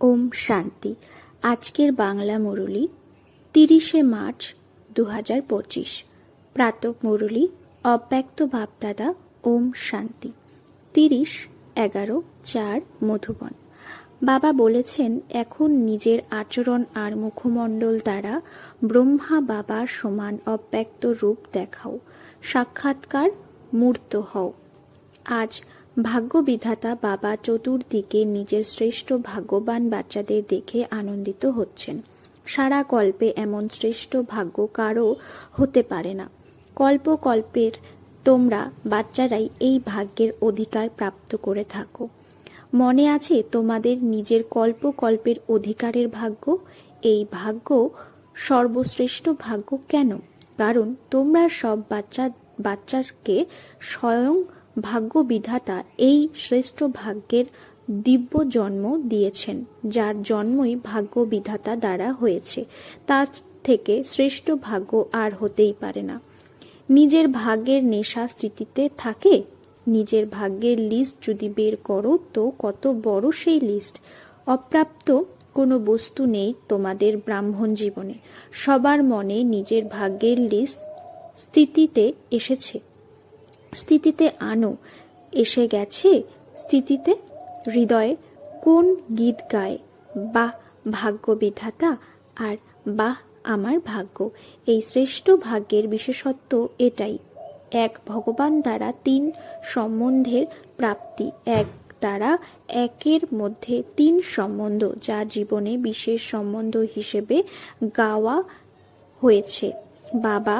ওম শান্তি। আজকের বাংলা মুরলি তিরিশে মার্চ দু হাজার পঁচিশ। প্রাতক মুরলি, অব্যক্ত ভাবদাদা ওম শান্তি। তিরিশ এগারো চার মধুবন। বাবা বলেছেন, এখন নিজের আচরণ আর মুখমণ্ডল দ্বারা ব্রহ্মা বাবার সমান অব্যক্ত রূপ দেখাও। সাক্ষাৎকার মূর্ত হও। আজ ভাগ্যবিধাতা বাবা চতুর্দিকে নিজের শ্রেষ্ঠ ভাগ্যবান বাচ্চাদের দেখে আনন্দিত হচ্ছেন। সারা কল্পে এমন শ্রেষ্ঠ ভাগ্য কারও হতে পারে না। কল্প কল্পের তোমরা বাচ্চারাই এই ভাগ্যের অধিকার প্রাপ্ত করে থাকো। মনে আছে তোমাদের নিজের কল্প কল্পের অধিকারের ভাগ্য? এই ভাগ্য সর্বশ্রেষ্ঠ ভাগ্য কেন? কারণ তোমরা সব বাচ্চা বাচ্চাকে স্বয়ং ভাগ্য বিধাতা এই শ্রেষ্ঠ ভাগ্যের দিব্য জন্ম দিয়েছেন, যার জন্মই ভাগ্য বিধাতা দ্বারা হয়েছে। তার থেকে শ্রেষ্ঠ ভাগ্য আর হতেই পারে না। নিজের ভাগ্যের নেশা স্মৃতিতে থাকে? নিজের ভাগ্যের লিস্ট যদি বের করো, তো কত বড় সেই লিস্ট অপ্রাপ্ত কোনো বস্তু নেই তোমাদের ব্রাহ্মণ জীবনে। সবার মনে নিজের ভাগ্যের লিস্ট স্থিতিতে এসেছে। স্থিতিতে আনো। এসে গেছে স্থিতিতে হৃদয়ে কোন গীত গায়। বাহ ভাগ্য বিধাতা আর বাহ, আমার ভাগ্য। এই শ্রেষ্ঠ ভাগ্যের বিশেষত্ব এটাই। এক ভগবান দ্বারা তিন সম্বন্ধের প্রাপ্তি। এক দ্বারা একের মধ্যে তিন সম্বন্ধ, যা জীবনে বিশেষ সম্বন্ধ হিসেবে গাওয়া হয়েছে। বাবা,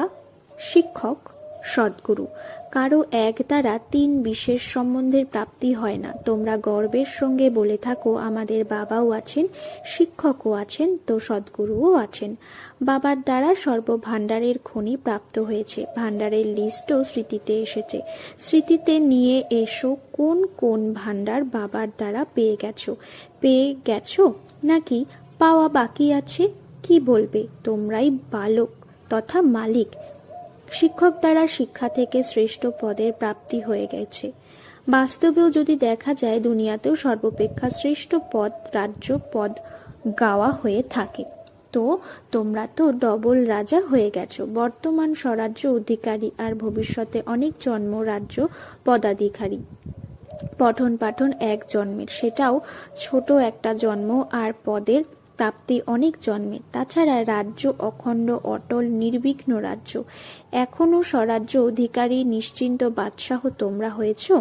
শিক্ষক সদ্গুরু। কারও এক দ্বারা তিন বিশেষ সম্বন্ধের প্রাপ্তি হয় না। তোমরা গর্বের সঙ্গে বলে থাকো, আমাদের বাবাও আছেন, শিক্ষকও আছেন, তো সদ্গুরুও আছেন। বাবার দ্বারা সর্বভাণ্ডারের খনি প্রাপ্ত হয়েছে। ভাণ্ডারের লিস্টও স্মৃতিতে এসেছে। স্মৃতিতে নিয়ে এসো, কোন কোন ভাণ্ডার বাবার দ্বারা পেয়ে গেছো? পেয়ে গেছো? নাকি পাওয়া বাকি আছে? কি বলবে? তোমরাই বালক তথা মালিক। শিক্ষক দ্বারা শিক্ষা থেকে শ্রেষ্ঠ পদের প্রাপ্তি হয়ে গেছে। বাস্তবেও যদি দেখা যায়, দুনিয়াতেও সর্বাপেক্ষা শ্রেষ্ঠ পদ, রাজ্য পদ গাওয়া হয়ে থাকে। তো তোমরা তো ডবল রাজা হয়ে গেছো। বর্তমান স্বরাজ্য অধিকারী আর ভবিষ্যতে অনেক জন্ম রাজ্য পদাধিকারী। পঠন পাঠন এক জন্মের। সেটাও ছোট একটা জন্ম আর পদের প্রাপ্তি অনেক জন্মের তাছাড়া রাজ্য অখণ্ড, অটল, নির্বিঘ্ন রাজ্য। এখনও স্বরাজ্য অধিকারী নিশ্চিন্ত বাদশাহ তোমরা হয়েছ?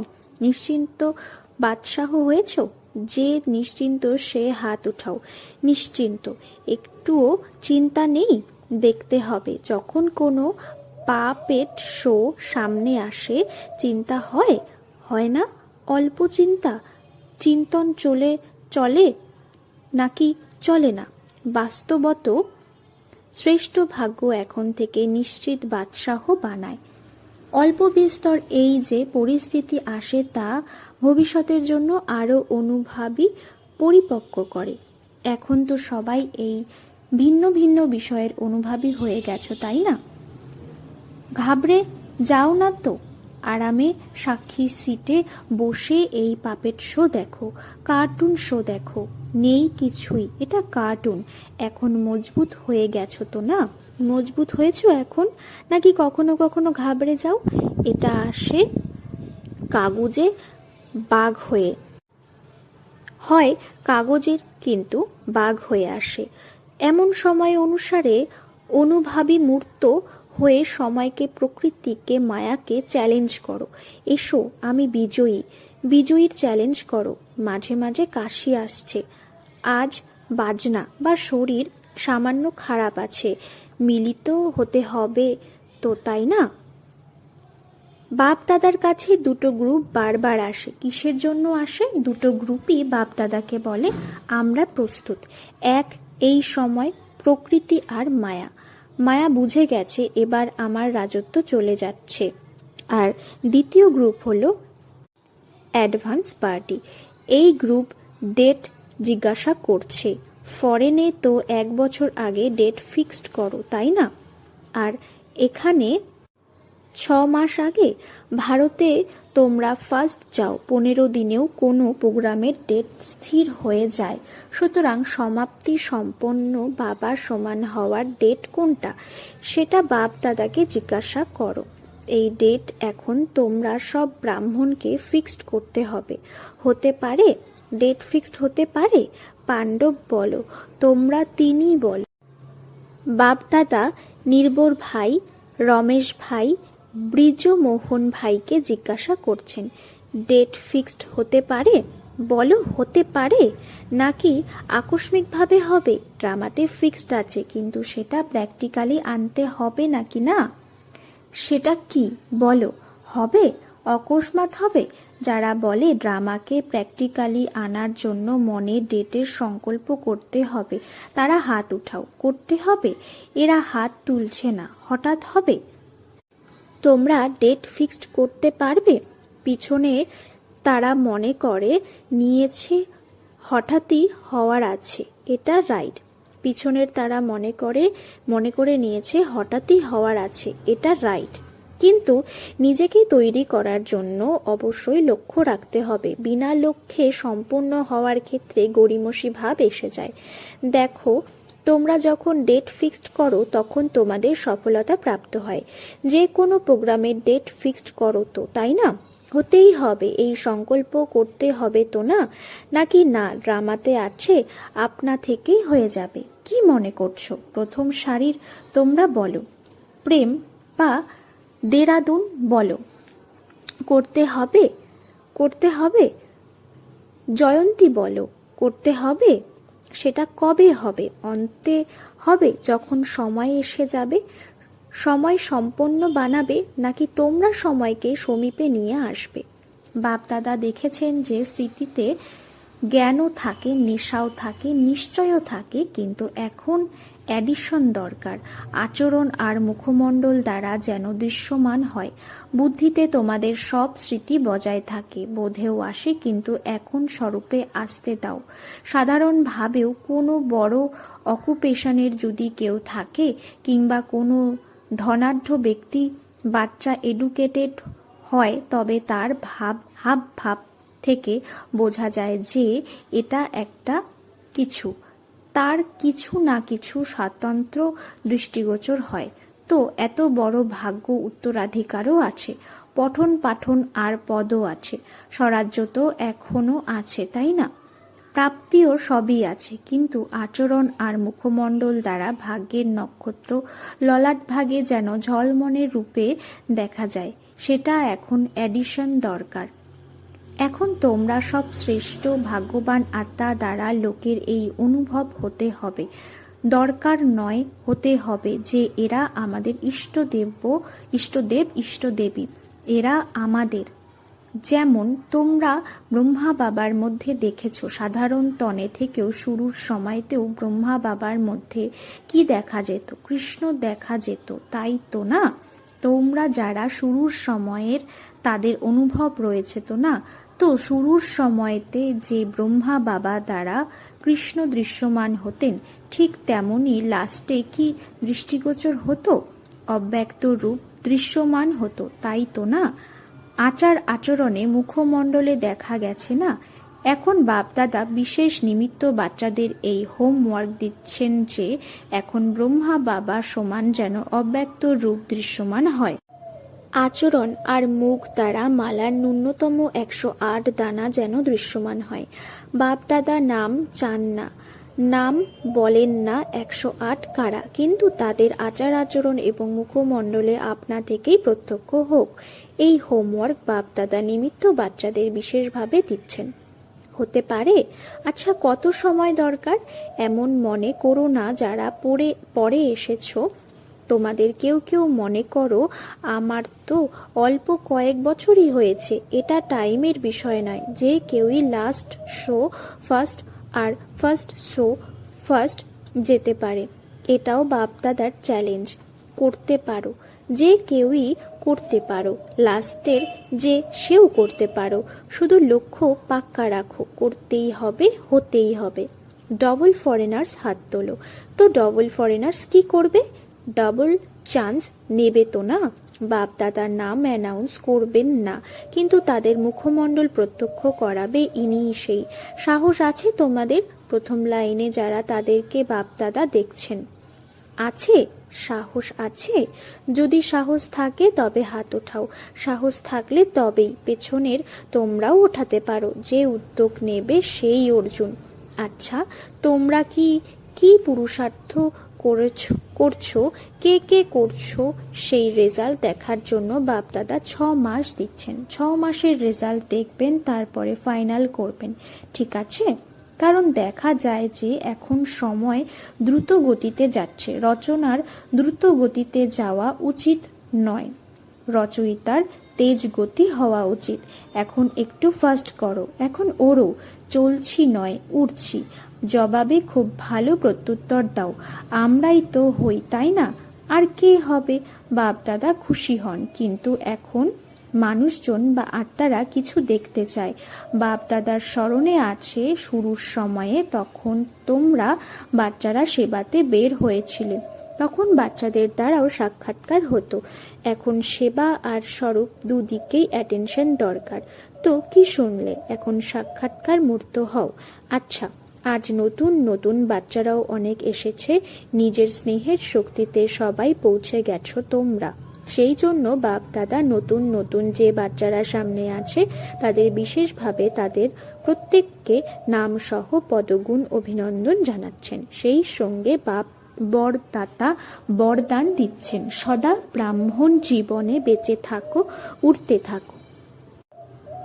নিশ্চিন্ত বাদশাহ হয়েছ? যে নিশ্চিন্ত সে হাত উঠাও। নিশ্চিন্ত। একটুও চিন্তা নেই? দেখতে হবে। যখন কোনো পা পেট শো সামনে আসে, চিন্তা হয়? হয় না? অল্প চিন্তা। চিন্তন চলে চলে? নাকি চলে না। বাস্তবত শ্রেষ্ঠ ভাগ্য এখন থেকে নিশ্চিত বাদশাহ বানায়। অল্প বিস্তর এই যে পরিস্থিতি আসে তা ভবিষ্যতের জন্য আরও অনুভাবী পরিপক্ক করে। এখন তো সবাই এই ভিন্ন ভিন্ন বিষয়ের অনুভাবী হয়ে গেছো, তাই না? ঘাবড়ে যাও না তো। আরামে সাক্ষী সিটে বসে এই পাপেট শো দেখো, কার্টুন শো দেখো। নেই কিছুই। এটা কার্টুন এখন মজবুত হয়ে গেছো তো না? মজবুত হয়েছো এখন? নাকি কখনো কখনো ঘাবড়ে যাও? এটা আসে কাগজে বাঘ হয়ে। হয় কাগজের কিন্তু বাঘ হয়ে আসে। এমন সময় অনুসারে অনুভাবী মূর্ত হয়ে সময়কে, প্রকৃতিকে, মায়াকে চ্যালেঞ্জ করো। এসো, আমি বিজয়ী। বিজয়ীর চ্যালেঞ্জ করো। মাঝে মাঝে কাশি আসছে। আজ বাজনা বা শরীর সামান্য খারাপ আছে। মিলিত হতে হবে তো, তাই না? বাপ দাদার কাছে দুটো গ্রুপ বারবার আসে। কিসের জন্য আসে? দুটো গ্রুপই বাপ দাদাকে বলে, আমরা প্রস্তুত। এক, এই সময় প্রকৃতি আর মায়া। মায়া বুঝে গেছে, এবার আমার রাজত্ব চলে যাচ্ছে। আর দ্বিতীয় গ্রুপ হলো অ্যাডভান্স পার্টি। এই গ্রুপ ডেট জিজ্ঞাসা করছে, ফরেনে তো এক বছর আগে ডেট ফিক্সড করো, তাই না? আর এখানে ছ মাস আগে? ভারতে তোমরা ফার্স্ট যাও, পনেরো দিনেও কোনো প্রোগ্রামের ডেট স্থির হয়ে যায়। সুতরাং সমাপ্তি সম্পন্ন বাবার সমান হওয়ার ডেট কোনটা? সেটা বাপ দাদাকে জিজ্ঞাসা করো। এই ডেট এখন তোমরা সব ব্রাহ্মণকে ফিক্সড করতে হবে। হতে পারে ডেট ফিক্সড হতে পারে? পাণ্ডব বলো, তোমরা তিনি বলো। বাপদাদা নির্ভর ভাই, রমেশ ভাই, ব্রিজমোহন ভাইকে জিজ্ঞাসা করছেন ডেট ফিক্সড হতে পারে? বলো, হতে পারে? নাকি আকস্মিকভাবে হবে? ড্রামাতে ফিক্সড আছে, কিন্তু সেটা প্র্যাকটিক্যালি আনতে হবে নাকি না? সেটা কি? বলো, হবে? অকস্মাৎ হবে? যারা বলে ড্রামাকে প্র্যাকটিক্যালি আনার জন্য মনে ডেটের সংকল্প করতে হবে, তারা হাত উঠাও। করতে হবে? এরা হাত তুলছে না। হঠাৎ হবে? তোমরা ডেট ফিক্সড করতে পারবে? পিছনে তারা মনে করে, নিয়েছে, হঠাৎই হওয়ার আছে। এটা রাইট। পিছনের তারা মনে করে মনে করে নিয়েছে, হঠাৎই হওয়ার আছে। এটা রাইট। কিন্তু নিজেকে তৈরি করার জন্য অবশ্যই লক্ষ্য রাখতে হবে। বিনা লক্ষ্যে সম্পূর্ণ হওয়ার ক্ষেত্রে গড়িমসি ভাব এসে যায়। দেখো, তোমরা যখন ডেট ফিক্সড করো, তখন তোমাদের সফলতা প্রাপ্ত হয়। যে কোনো প্রোগ্রামের ডেট ফিক্সড করো তো, তাই না? হতেই হবে। এই সংকল্প করতে হবে তো না? নাকি না, ড্রামাতে আছে, আপনা থেকেই হয়ে যাবে। কি মনে করছ? প্রথম সারির তোমরা বলো। প্রেম বা দেরাদুন বলো। করতে হবে করতে হবে, জয়ন্তী বলো। করতে হবে, সেটা কবে হবে? অন্তে হবে যখন সময় এসে যাবে, সময় সম্পন্ন বানাবে, নাকি তোমরা সময়কে সমীপে নিয়ে আসবে? বাপদাদা দেখেছেন যে স্মৃতিতে জ্ঞানও থাকে, নেশাও থাকে, নিশ্চয়ও থাকে, কিন্তু এখন অ্যাডিশন দরকার। আচরণ আর মুখমণ্ডল দ্বারা যেন দৃশ্যমান হয়। বুদ্ধিতে তোমাদের সব স্মৃতি বজায় থাকে। বোধেও আসে, কিন্তু এখন স্বরূপে আসতে দাও। সাধারণভাবেও কোনো বড় অকুপেশনের যদি কেউ থাকে, কিংবা কোনো ধনাঢ্য ব্যক্তি বাচ্চা এডুকেটেড হয়, তবে তার ভাব হাব ভাব থেকে বোঝা যায় যে এটা একটা কিছু। তার কিছু না কিছু স্বাতন্ত্র দৃষ্টিগোচর হয়। তো, এত বড় ভাগ্য উত্তরাধিকারও আছে, পঠন পাঠন আর পদও আছে, স্বরাজ্য তো এখনও আছে, তাই না? প্রাপ্তিও সবই আছে, কিন্তু আচরণ আর মুখমণ্ডল দ্বারা ভাগ্যের নক্ষত্র ললাট ভাগে যেন ঝলমনের রূপে দেখা যায়, সেটা এখন অ্যাডিশন দরকার। এখন তোমরা সব শ্রেষ্ঠ, ভাগ্যবান আত্মা দ্বারা লোকের এই অনুভব হতে হবে। দরকার নয় হতে হবে যে এরা আমাদের ইষ্টদেব ইষ্টদেব, ইষ্টদেবী। এরা আমাদের। যেমন তোমরা ব্রহ্মা বাবার মধ্যে দেখেছ, সাধারণ তনে থেকেও শুরুর সময়তেও ব্রহ্মা বাবার মধ্যে কি দেখা যেত? কৃষ্ণ দেখা যেত, তাই তো না? তোমরা যারা শুরুর সময়ের তাদের অনুভব রয়েছে তো না? তো শুরুর সময়তে যে ব্রহ্মা বাবা দ্বারা কৃষ্ণ দৃশ্যমান হতেন, ঠিক তেমনই লাস্টে কি দৃষ্টিগোচর হতো? অব্যক্ত রূপ দৃশ্যমান হতো, তাই তো না? আচার আচরণে মুখমণ্ডলে দেখা গেছে না? এখন বাপদাদা বিশেষ নিমিত্ত বাচ্চাদের এই হোমওয়ার্ক দিচ্ছেন যে, এখন ব্রহ্মা বাবা সমান যেন অব্যক্ত রূপ দৃশ্যমান হয়। আচরণ আর মুখ দ্বারা মালার ন্যূনতম একশো আট দানা যেন দৃশ্যমান হয়। বাপদাদা নাম চান না নাম বলেন না একশো আট কারা, কিন্তু তাদের আচার আচরণ এবং মুখমণ্ডলে আপনা থেকেই প্রত্যক্ষ হোক, এই হোমওয়ার্ক বাপদাদা নিমিত্ত বাচ্চাদের বিশেষভাবে দিচ্ছেন। হতে পারে আচ্ছা কত সময় দরকার? এমন মনে করো না যারা পড়ে পরে এসেছ। তোমাদের কেউ কেউ মনে করো, আমার তো অল্প কয়েক বছরই হয়েছে, এটা টাইমের বিষয় নয়। যে কেউই লাস্ট শো ফার্স্ট আর ফার্স্ট শো ফার্স্ট যেতে পারে, এটাও বাপদাদার চ্যালেঞ্জ করতে পারো। যে কেউই করতে পারো লাস্টের যে সেও করতে পারো, শুধু লক্ষ্য পাক্কা রাখো, করতেই হবে, হতেই হবে। ডবল ফরেনার্স হাত তোলো। তো ডবল ফরেনার্স কি করবে? ডাবল চান্স নেবে তো না? বাপ দাদার নাম অ্যানাউন্স করবেন না। কিন্তু তাদের মুখমণ্ডল প্রত্যক্ষ করাবে ইনিই সেই। সাহস আছে তোমাদের? প্রথম লাইনে যারা তাদেরকে বাপ দাদা দেখছেন। আছে? সাহস আছে? যদি সাহস থাকে তবে হাত ওঠাও। সাহস থাকলে তবেই পেছনের তোমরাও ওঠাতে পারো। যে উদ্যোগ নেবে সেই অর্জুন। আচ্ছা তোমরা কি কি পুরুষার্থ করেছ, করছ, কে কে করছ সেই রেজাল্ট দেখার জন্য বাপদাদা ছ মাস দিচ্ছেন। ছ মাসের রেজাল্ট দেখবেন, তারপরে ফাইনাল করবেন। ঠিক আছে? কারণ দেখা যায় যে এখন সময় দ্রুত গতিতে যাচ্ছে। রচনার দ্রুত গতিতে যাওয়া উচিত নয়। রচয়িতার তেজ গতি হওয়া উচিত। এখন একটু ফাস্ট করো। এখন ওরও চলছি নয়, উড়ছি। জবাবে খুব ভালো প্রত্যুত্তর দাও। আমরাই তো হই, তাই না? আর কে হবে? বাপদাদা খুশি হন, কিন্তু এখন মানুষজন বা আত্মারা কিছু দেখতে চায়। বাপ দাদার স্মরণে আছে শুরুর সময়ে তখন তোমরা বাচ্চারা সেবাতে বের হয়েছিলে। তখন বাচ্চাদের দ্বারাও সাক্ষাৎকার হতো। এখন সেবা আর স্বরূপ দুদিকেই অ্যাটেনশন দরকার। তো কি শুনলে? এখন সাক্ষাৎকার মূর্ত হও। আচ্ছা। আজ নতুন নতুন বাচ্চারাও অনেক এসেছে। নিজের স্নেহের শক্তিতে সবাই পৌঁছে গেছো তোমরা। সেই জন্য বাপ, দাদা, নতুন নতুন যে বাচ্চারা সামনে আছে, তাদের বিশেষভাবে তাদের প্রত্যেককে নাম সহ পদগুণ অভিনন্দন জানাচ্ছেন। সেই সঙ্গে বাপ, বরদাতা বরদান দিচ্ছেন। সদা ব্রাহ্মণ জীবনে বেঁচে থাকো উঠতে থাকো।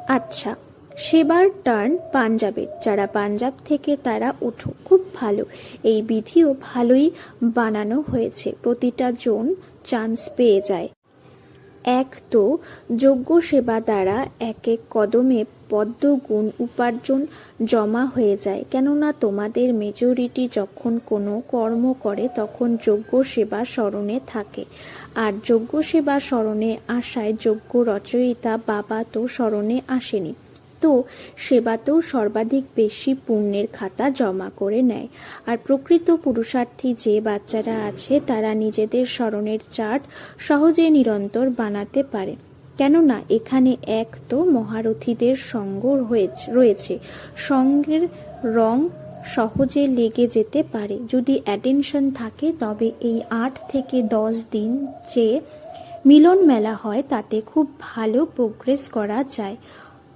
আচ্ছা সেবার টার্ন পাঞ্জাবের। যারা পাঞ্জাব থেকে তারা ওঠো। খুব ভালো। এই বিধিও ভালোই বানানো হয়েছে। প্রতিটা জন চান্স পেয়ে যায়। এক তো যোগ্য সেবা দ্বারা এক এক কদমে পদ্ম গুণ উপার্জন জমা হয়ে যায়। কেননা তোমাদের মেজরিটি যখন কোনো কর্ম করে, তখন যোগ্য সেবা স্মরণে থাকে। আর যোগ্য সেবা স্মরণে আসায় যোগ্য রচয়িতা বাবা তো স্মরণে আসেনি। তো সেবাতেও সর্বাধিক বেশি পুণ্যের খাতা জমা করে নেয়। আর প্রকৃত পুরুষার্থী যে বাচ্চারা আছে, তারা নিজেদের স্মরণের চার্ট সহজে নিরন্তর বানাতে পারে। কেননা এখানে এক তো মহারথীদের সঙ্গ রয়েছে। সঙ্গের রং সহজে লেগে যেতে পারে। যদি অ্যাটেনশন থাকে, তবে এই আট থেকে দশ দিন যে মিলন মেলা হয়, তাতে খুব ভালো প্রোগ্রেস করা যায়।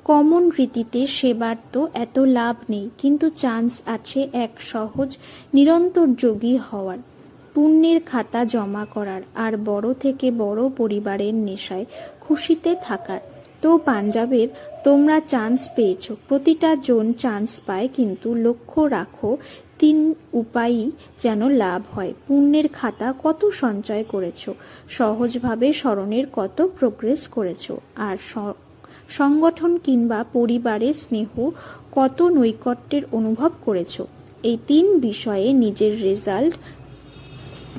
কমন রীতিতে সেবার তো এত লাভ নেই, কিন্তু চান্স আছে এক সহজ, নিরন্তর যোগী হওয়ার। পুণ্যের খাতা জমা করার আর বড় থেকে বড় পরিবারের নেশায় খুশিতে থাকার। তো পাঞ্জাবের, তোমরা চান্স পেয়েছ, প্রতিটা জন চান্স পায়, কিন্তু লক্ষ্য রাখো, তিন উপায়ই যেন লাভ হয়। পুণ্যের খাতা কত সঞ্চয় করেছ, সহজভাবে স্মরণের কত প্রোগ্রেস করেছ, আর সংগঠন কিংবা পরিবারের স্নেহ কত নৈকট্যের অনুভব করেছ? এই তিন বিষয়ে নিজের রেজাল্ট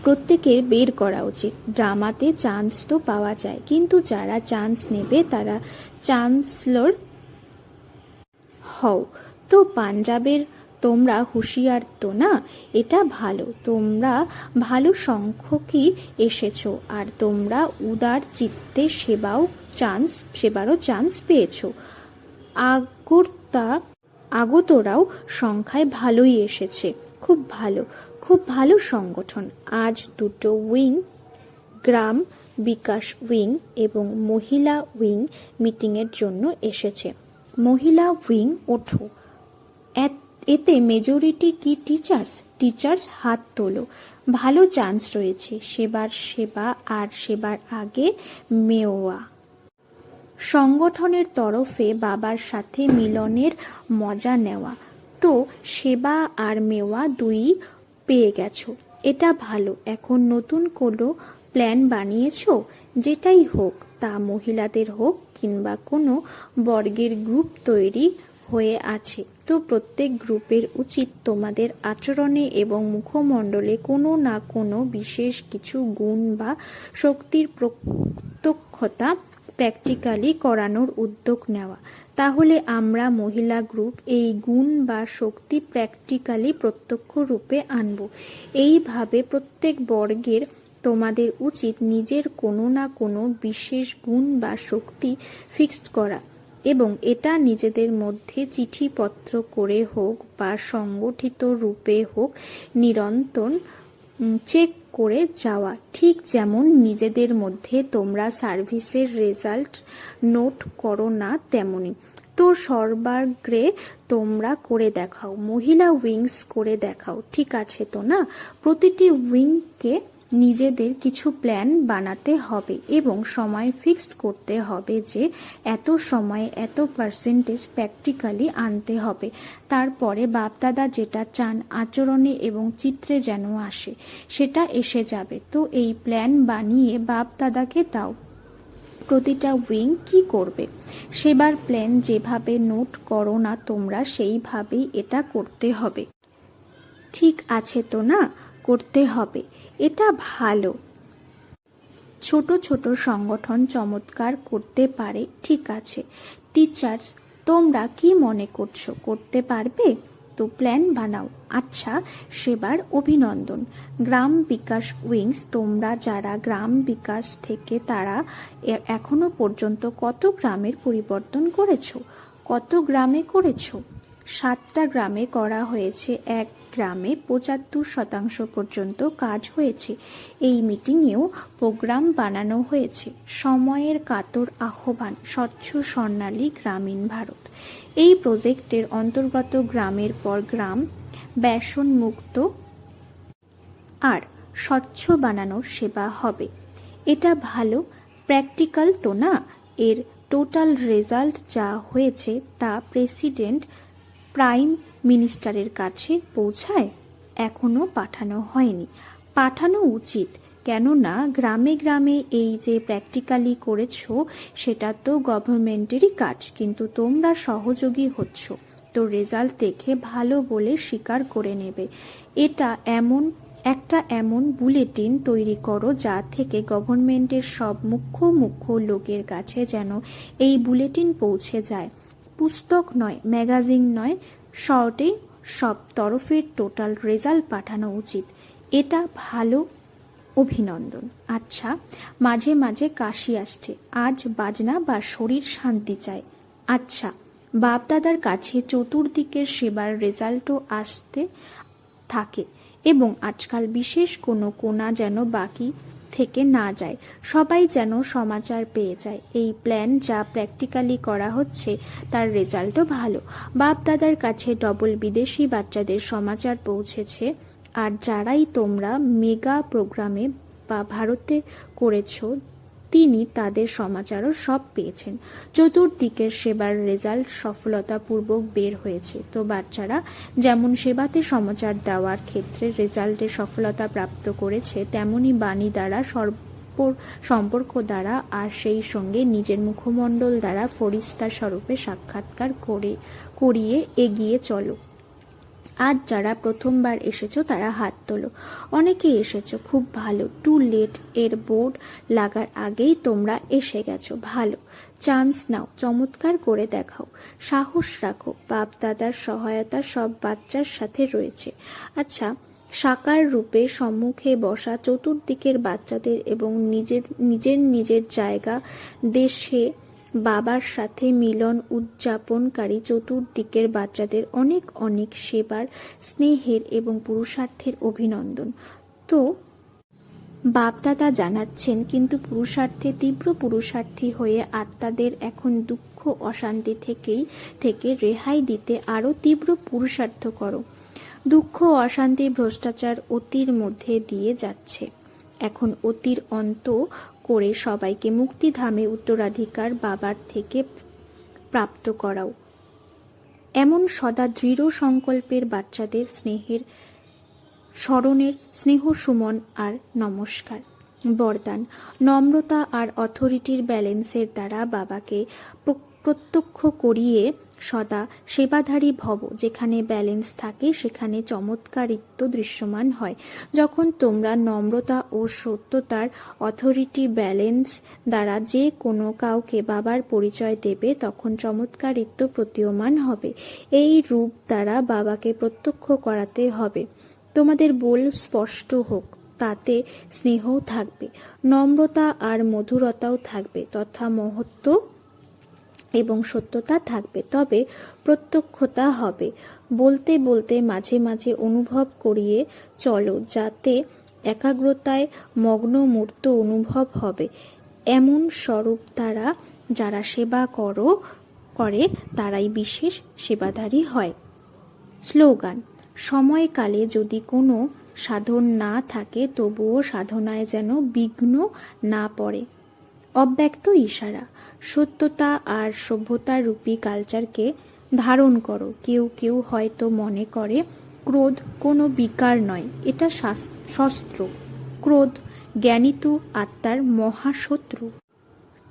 প্রত্যেকের বের করা উচিত। ড্রামাতে চান্স তো পাওয়া যায়, কিন্তু যারা চান্স নেবে তারা চান্সলর হও। তো পাঞ্জাবের তোমরা হুঁশিয়ার তো না? এটা ভালো। তোমরা ভালো সংখ্যকই এসেছ, আর তোমরা উদার চিত্তে সেবাও চান্স, সেবারও চান্স পেয়েছ। আগরতা, আগতরাও সংখ্যায় ভালোই এসেছে। খুব ভালো খুব ভালো সংগঠন। আজ দুটো উইং, গ্রাম বিকাশ উইং এবং মহিলা উইং মিটিংয়ের জন্য এসেছে। মহিলা উইং, ওঠো। এত- এতে মেজরিটি কি টিচার্স? টিচার্স হাত তোলো। ভালো চান্স রয়েছে। সেবার সেবা আর সেবার আগে মেওয়া। সংগঠনের তরফে বাবার সাথে মিলনের মজা নেওয়া। তো সেবা আর মেওয়া দুই পেয়ে গেছো। এটা ভালো। এখন নতুন কোনো প্ল্যান বানিয়েছো? যেটাই হোক, তা মহিলাদের হোক কিংবা কোনো বর্গের গ্রুপ তৈরি হয়ে আছে। তো প্রত্যেক গ্রুপের উচিত তোমাদের আচরণে এবং মুখমণ্ডলে কোনো না কোনো বিশেষ কিছু গুণ বা শক্তির প্রত্যক্ষতা প্র্যাকটিক্যালি করানোর উদ্যোগ নেওয়া। তাহলে আমরা মহিলা গ্রুপ এই গুণ বা শক্তি প্র্যাকটিক্যালি প্রত্যক্ষ রূপে আনব। এইভাবে প্রত্যেক বর্গের তোমাদের উচিত নিজের কোনো না কোনো বিশেষ গুণ বা শক্তি ফিক্সড করা এবং এটা নিজেদের মধ্যে চিঠিপত্র করে হোক বা সংগঠিত রূপে হোক, নিরন্তর চেক করে যাওয়া। ঠিক যেমন নিজেদের মধ্যে তোমরা সার্ভিসের রেজাল্ট নোট করো না তেমনই তো সর্বাগ্রে তোমরা করে দেখাও, মহিলা উইংস করে দেখাও। ঠিক আছে তো না? প্রতিটি উইংকে নিজেদের কিছু প্ল্যান বানাতে হবে এবং সময় ফিক্সড করতে হবে যে এত সময় এত পার্সেন্টেজ প্র্যাকটিক্যালি আনতে হবে। তারপরে বাপদাদা যেটা চান আচরণে এবং চিত্রে যেন আসে, সেটা এসে যাবে। তো এই প্ল্যান বানিয়ে বাপদাদাকে দাও। প্রতিটা উইং কি করবে? সেবার প্ল্যান যেভাবে নোট করো না তোমরা, সেইভাবেই এটা করতে হবে। ঠিক আছে তো না? করতে হবে। এটা ভালো। ছোট ছোট সংগঠন চমৎকার করতে পারে, ঠিক আছে। টিচার্স, তোমরা কি মনে করছ? করতে পারবে? তো প্ল্যান বানাও। আচ্ছা সেবার অভিনন্দন। গ্রাম বিকাশ উইংস, তোমরা যারা গ্রাম বিকাশ থেকে তারা এখনও পর্যন্ত কত গ্রামের পরিবর্তন করেছ? কত গ্রামে করেছ? সাতটা গ্রামে করা হয়েছে, এক গ্রামে পঁচাত্তর শতাংশ পর্যন্ত কাজ হয়েছে। এই মিটিংয়েও প্রোগ্রাম বানানো হয়েছে। সময়ের কাতর আহ্বান, স্বচ্ছ স্বর্ণালী গ্রামীণ ভারত। এই প্রজেক্টের অন্তর্গত গ্রামের পর গ্রাম ব্যসন মুক্ত আর স্বচ্ছ বানানোর সেবা হবে। এটা ভালো, প্র্যাকটিক্যাল তো না? এর টোটাল রেজাল্ট যা হয়েছে তা প্রেসিডেন্ট প্রাইম মিনিস্টারের কাছে পৌঁছায়, এখনও পাঠানো হয়নি। পাঠানো উচিত, কেননা গ্রামে গ্রামে এই যে প্র্যাকটিক্যালি করেছ, সেটা তো গভর্নমেন্টেরই কাজ, কিন্তু তোমরা সহযোগী হচ্ছ। তো রেজাল্ট দেখে ভালো বলে স্বীকার করে নেবে। এটা এমন, একটা এমন বুলেটিন তৈরি করো যা থেকে গভর্নমেন্টের সব মুখ্য মুখ্য লোকের কাছে যেন এই বুলেটিন পৌঁছে যায়। পুস্তক নয় ম্যাগাজিন নয় শর্টে সব তরফের টোটাল রেজাল্ট পাঠানো উচিত। এটা ভালো অভিনন্দন। আচ্ছা মাঝে মাঝে কাশি আসছে। আজ বাজনা বা শরীর শান্তি চায় আচ্ছা বাপদাদার কাছে চতুর্দিকের সেবার রেজাল্টও আসতে থাকে এবং আজকাল বিশেষ কোনো কোনা যেন বাকি থেকে না যায়। সবাই যেন সমাচার পেয়ে যায়। এই প্ল্যান যা প্র্যাকটিক্যালি করা হচ্ছে, তার রেজাল্টও ভালো। বাপ দাদার কাছে ডবল বিদেশি বাচ্চাদের সমাচার পৌঁছেছে। আর যারাই তোমরা মেগা প্রোগ্রামে বা ভারতে করেছ তিনি তাদের সমাচারও সব পেয়েছেন। চতুর্দিকের সেবার রেজাল্ট সফলতাপূর্বক বের হয়েছে। তো বাচ্চারা, যেমন সেবাতে সমাচার দেওয়ার ক্ষেত্রে রেজাল্টে সফলতা প্রাপ্ত করেছে, তেমনি বাণী দ্বারা সর্ব- সম্পর্ক দ্বারা আর সেই সঙ্গে নিজের মুখমণ্ডল দ্বারা ফরিস্তা স্বরূপে সাক্ষাৎকার করে, করিয়ে এগিয়ে চলো। আজ যারা প্রথমবার এসেছ, তারা হাত তোলো। অনেকে এসেছ, খুব ভালো। টু লেট এর বোর্ড লাগার আগেই তোমরা এসে গেছো। ভালো। চান্স নাও, চমৎকার করে দেখাও। সাহস রাখো বাপ দাদার সহায়তা সব বাচ্চার সাথে রয়েছে। আচ্ছা সাকার রূপে সম্মুখে বসা চতুর্দিকের বাচ্চাদের এবং নিজের নিজের নিজের জায়গা দেশে বাবার সাথে মিলন উদযাপনকারী চতুর্দিকের বাচ্চাদের অনেক অনেক সেবার, স্নেহের এবং পুরুষার্থের অভিনন্দন। তো, বাপদাদা জানাচ্ছেন, কিন্তু পুরুষার্থে তীব্র পুরুষার্থী হয়ে আত্মাদের এখন দুঃখ, অশান্তি থেকেই, থেকে রেহাই দিতে আরও তীব্র পুরুষার্থ করো। দুঃখ, অশান্তি, ভ্রষ্টাচার অতির মধ্যে দিয়ে যাচ্ছে। এখন অতির অন্ত করে সবাইকে মুক্তিধামে উত্তরাধিকার বাবার থেকে প্রাপ্ত করাও। এমন সদা দৃঢ় সংকল্পের বাচ্চাদের স্নেহের স্মরণের স্নেহ সুমন আর নমস্কার। বরদান, নম্রতা আর অথরিটির ব্যালেন্সের দ্বারা বাবাকে প্রত্যক্ষ করিয়ে সদা সেবাধারী ভব, যেখানে ব্যালেন্স থাকে, সেখানে চমৎকারিত্ব দৃশ্যমান হয়। যখন তোমরা নম্রতা ও সত্যতার অথরিটি ব্যালেন্স দ্বারা যে কোনো কাউকে বাবার পরিচয় দেবে, তখন চমৎকারিত্ব প্রতীয়মান হবে। এই রূপ দ্বারা বাবাকে প্রত্যক্ষ করাতে হবে। তোমাদের বল স্পষ্ট হোক, তাতে স্নেহও থাকবে, নম্রতা আর মধুরতাও থাকবে, তথা মহত্ব এবং সত্যতা থাকবে, তবে প্রত্যক্ষতা হবে। বলতে বলতে মাঝে মাঝে অনুভব করিয়ে চলো, যাতে একাগ্রতায় মগ্ন মূর্ত অনুভব হবে। এমন স্বরূপ তারা, যারা সেবা করো, করে, তারাই বিশেষ সেবাধারী হয়। স্লোগান, সময়কালে যদি কোনো সাধন না থাকে, তবুও সাধনায় যেন বিঘ্ন না পড়ে। অব্যক্ত ইশারা সত্যতা আর সভ্যতার রূপী কালচারকে ধারণ করো। কেউ কেউ হয়তো মনে করে, ক্রোধ কোনো বিকার নয়, এটা শাস- শস্ত্র। ক্রোধ জ্ঞানিত আত্মার মহাশত্রু।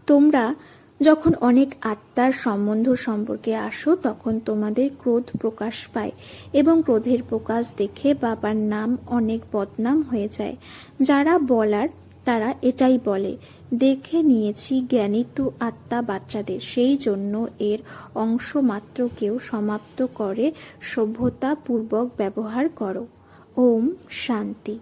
তোমরা যখন অনেক আত্মার সম্বন্ধ সম্পর্কে আসো, তখন তোমাদের ক্রোধ প্রকাশ পায় এবং ক্রোধের প্রকাশ দেখে বাবার নাম অনেক বদনাম হয়ে যায়। যারা বলার তারা এটাই বলে, দেখে নিয়েছি জ্ঞানিত আত্মা বাচ্চাদের, সেই জন্য এর অংশ মাত্রকেও সমাপ্ত করে সভ্যতাপূর্বক ব্যবহার করো। ওম শান্তি।